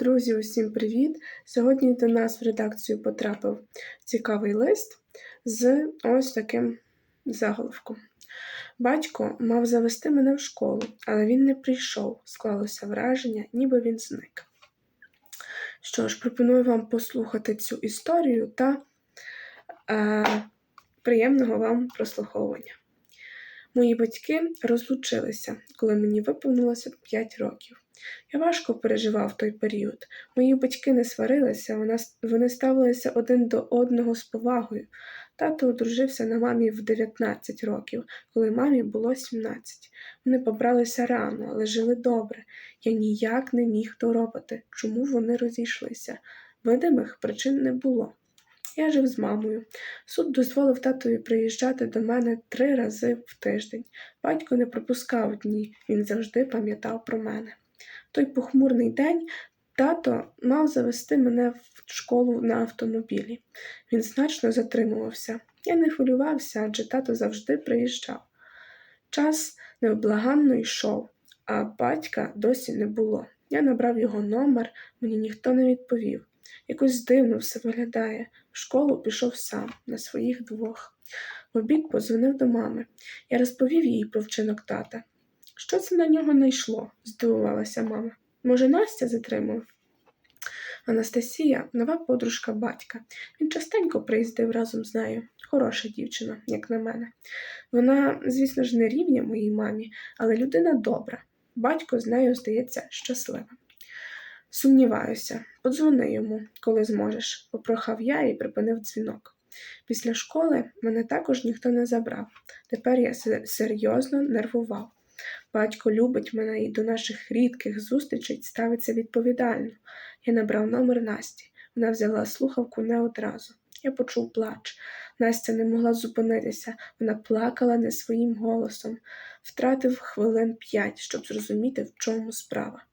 Друзі, усім привіт! Сьогодні до нас в редакцію потрапив цікавий лист з ось таким заголовком. Батько мав завести мене в школу, але він не прийшов. Склалося враження, ніби він зник. Що ж, пропоную вам послухати цю історію та е, приємного вам прослуховування. Мої батьки розлучилися, коли мені виповнилося 5 років. Я важко переживав той період. Мої батьки не сварилися, вони ставилися один до одного з повагою. Тато одружився на мамі в 19 років, коли мамі було 17. Вони побралися рано, але жили добре. Я ніяк не міг доробити, чому вони розійшлися. Видимих причин не було. Я жив з мамою. Суд дозволив татові приїжджати до мене три рази в тиждень. Батько не пропускав дні, він завжди пам'ятав про мене той похмурний день тато мав завести мене в школу на автомобілі. Він значно затримувався. Я не хвилювався, адже тато завжди приїжджав. Час невблаганно йшов, а батька досі не було. Я набрав його номер, мені ніхто не відповів. Якось дивно все виглядає. В школу пішов сам, на своїх двох. В обід позвонив до мами. Я розповів їй про вчинок тата. Що це на нього не йшло? здивувалася мама. Може, Настя затримав? Анастасія нова подружка батька. Він частенько приїздив разом з нею. Хороша дівчина, як на мене. Вона, звісно ж, не рівня моїй мамі, але людина добра. Батько з нею здається щасливим. Сумніваюся, подзвони йому, коли зможеш, попрохав я і припинив дзвінок. Після школи мене також ніхто не забрав. Тепер я серйозно нервував. Батько любить мене і до наших рідких зустрічей ставиться відповідально. Я набрав номер Насті. Вона взяла слухавку не одразу. Я почув плач. Настя не могла зупинитися, вона плакала не своїм голосом, втратив хвилин п'ять, щоб зрозуміти, в чому справа.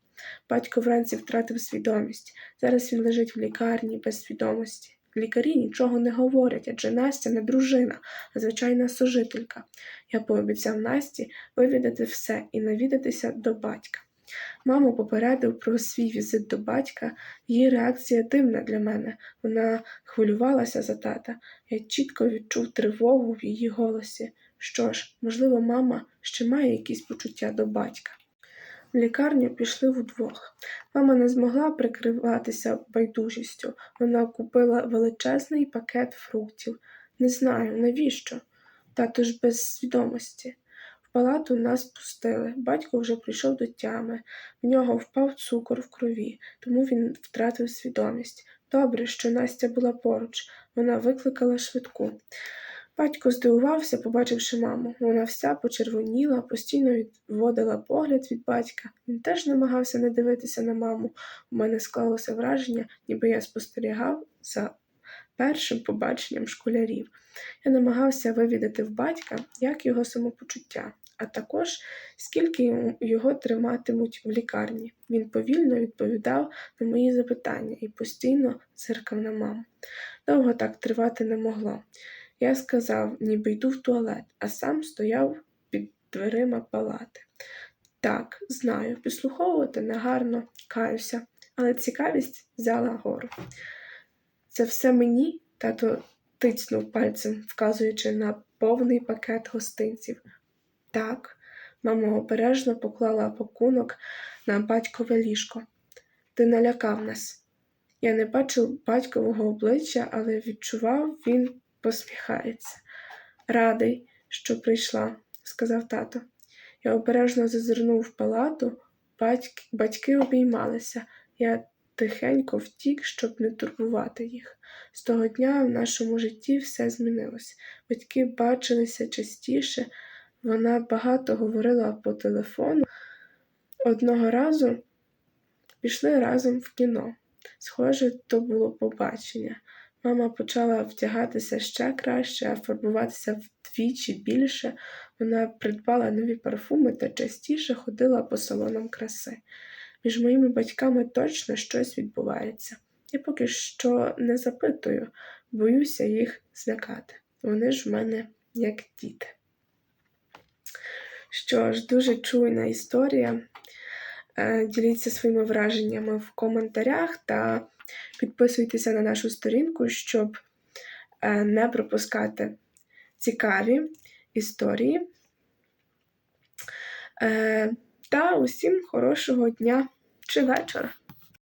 Батько вранці втратив свідомість. Зараз він лежить в лікарні без свідомості. Лікарі нічого не говорять, адже Настя не дружина, а звичайна сожителька. Я пообіцяв Насті вивідати все і навідатися до батька. Маму попередив про свій візит до батька, її реакція дивна для мене. Вона хвилювалася за тата. Я чітко відчув тривогу в її голосі. Що ж, можливо, мама ще має якісь почуття до батька. В лікарню пішли вдвох. Мама не змогла прикриватися байдужістю. Вона купила величезний пакет фруктів. Не знаю, навіщо? Тато ж без свідомості. В палату нас пустили. Батько вже прийшов до тями. В нього впав цукор в крові, тому він втратив свідомість. Добре, що Настя була поруч. Вона викликала швидку. Батько здивувався, побачивши маму. Вона вся почервоніла, постійно відводила погляд від батька. Він теж намагався не дивитися на маму. У мене склалося враження, ніби я спостерігав за першим побаченням школярів. Я намагався вивідати в батька, як його самопочуття, а також скільки його триматимуть в лікарні. Він повільно відповідав на мої запитання і постійно зиркав на маму. Довго так тривати не могло. Я сказав, ніби йду в туалет, а сам стояв під дверима палати. Так, знаю, підслуховувати негарно, каюся, але цікавість взяла гору. Це все мені, тато тицнув пальцем, вказуючи на повний пакет гостинців. Так, мама обережно поклала пакунок на батькове ліжко. Ти налякав нас. Я не бачив батькового обличчя, але відчував він посміхається. Радий, що прийшла, сказав тато. Я обережно зазирнув в палату, батьки, батьки обіймалися. Я тихенько втік, щоб не турбувати їх. З того дня в нашому житті все змінилось. Батьки бачилися частіше, вона багато говорила по телефону. Одного разу пішли разом в кіно. Схоже, то було побачення. Мама почала вдягатися ще краще, а фарбуватися вдвічі більше. Вона придбала нові парфуми та частіше ходила по салонам краси. Між моїми батьками точно щось відбувається. Я поки що не запитую, боюся їх злякати. Вони ж в мене як діти. Що ж, дуже чуйна історія. Е, Діліться своїми враженнями в коментарях та підписуйтеся на нашу сторінку, щоб е, не пропускати цікаві історії. Е, Та усім хорошого дня чи вечора.